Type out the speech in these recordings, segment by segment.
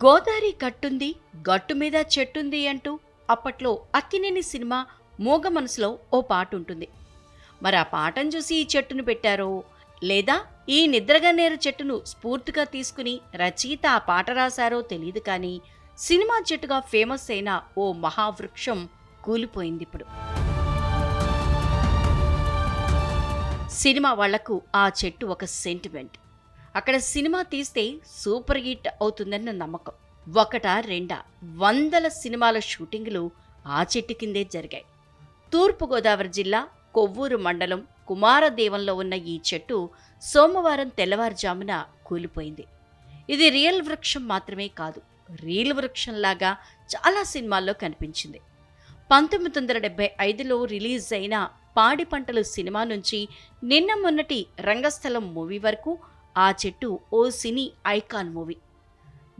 గోదారి గట్టుంది గట్టు మీద చెట్టుంది అంటూ అప్పట్లో అక్కినేని సినిమా మూగ మనసులో ఓ పాట ఉంటుంది మరి ఆ పాటను చూసి ఈ చెట్టును పెట్టారో? లేదా ఈ నిద్రగన్నేరు చెట్టును స్ఫూర్తిగా తీసుకుని రచయిత ఆ పాట రాశారో తెలియదు కానీ సినిమా చెట్టుగా ఫేమస్ అయిన ఓ మహావృక్షం కూలిపోయింది ఇప్పుడు. సినిమా వాళ్ళకు ఆ చెట్టు ఒక సెంటిమెంట్. అక్కడ సినిమా తీస్తే సూపర్ హిట్ అవుతుందన్న నమ్మకం. ఒకట రెండా వందల సినిమాల షూటింగులు ఆ చెట్టు కిందే జరిగాయి. తూర్పుగోదావరి జిల్లా కొవ్వూరు మండలం కుమారదేవంలో ఉన్న ఈ చెట్టు సోమవారం తెల్లవారుజామున కూలిపోయింది. ఇది రియల్ వృక్షం మాత్రమే కాదు రీల్ వృక్షంలాగా చాలా సినిమాల్లో కనిపించింది. పంతొమ్మిది వందల డెబ్బై ఐదులో రిలీజ్ అయిన పాడి పంటలు సినిమా నుంచి నిన్న మొన్నటి రంగస్థలం మూవీ వరకు ఆ చెట్టు ఓ సినీ ఐకాన్ మూవీ.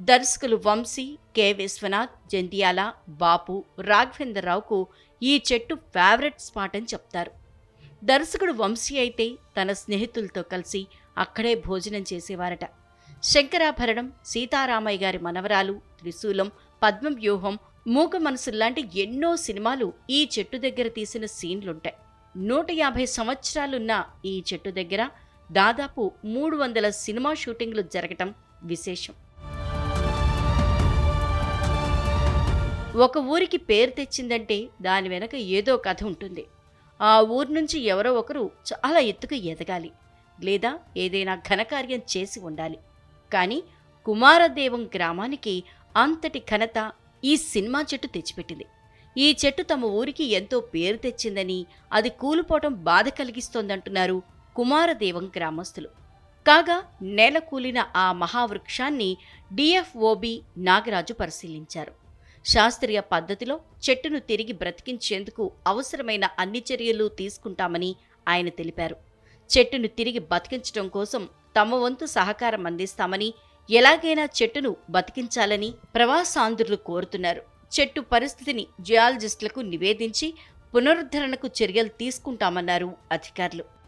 దర్శకులు వంశీ కె. విశ్వనాథ్ జంధ్యాల బాపు రాఘవేంద్రరావుకు ఈ చెట్టు ఫేవరెట్ స్పాట్ అని చెప్తారు. దర్శకుడు వంశీ అయితే తన స్నేహితులతో కలిసి అక్కడే భోజనం చేసేవారట. శంకరాభరణం సీతారామయ్య గారి మనవరాలు త్రిశూలం పద్మవ్యూహం మూగ మనసుల్లాంటి ఎన్నో సినిమాలు ఈ చెట్టు దగ్గర తీసిన సీన్లుంటాయి. నూట యాభై సంవత్సరాలున్న ఈ చెట్టు దగ్గర దాదాపు మూడు వందల సినిమా షూటింగ్లు జరగటం విశేషం. ఒక ఊరికి పేరు తెచ్చిందంటే దాని వెనక ఏదో కథ ఉంటుంది. ఆ ఊరు నుంచి ఎవరో ఒకరు చాలా ఎత్తుకు ఎదగాలి. లేదా ఏదైనా ఘనకార్యం చేసి ఉండాలి. కానీ కుమారదేవం గ్రామానికి అంతటి ఘనత ఈ సినిమా చెట్టు తెచ్చిపెట్టింది. ఈ చెట్టు తమ ఊరికి ఎంతో పేరు తెచ్చిందని అది కూలిపోవటం బాధ కలిగిస్తోందంటున్నారు కుమారదేవం గ్రామస్తులు. కాగా నేలకూలిన ఆ మహావృక్షాన్ని డిఎఫ్ఓబి నాగరాజు పరిశీలించారు. శాస్త్రీయ పద్ధతిలో చెట్టును తిరిగి బ్రతికించేందుకు అవసరమైన అన్ని చర్యలు తీసుకుంటామని ఆయన తెలిపారు. చెట్టును తిరిగి బతికించడం కోసం తమ వంతు సహకారం అందిస్తామని ఎలాగైనా చెట్టును బతికించాలని ప్రవాసాంధ్రులు కోరుతున్నారు. చెట్టు పరిస్థితిని జియాలజిస్టులకు నివేదించి పునరుద్ధరణకు చర్యలు తీసుకుంటామన్నారు అధికారులు.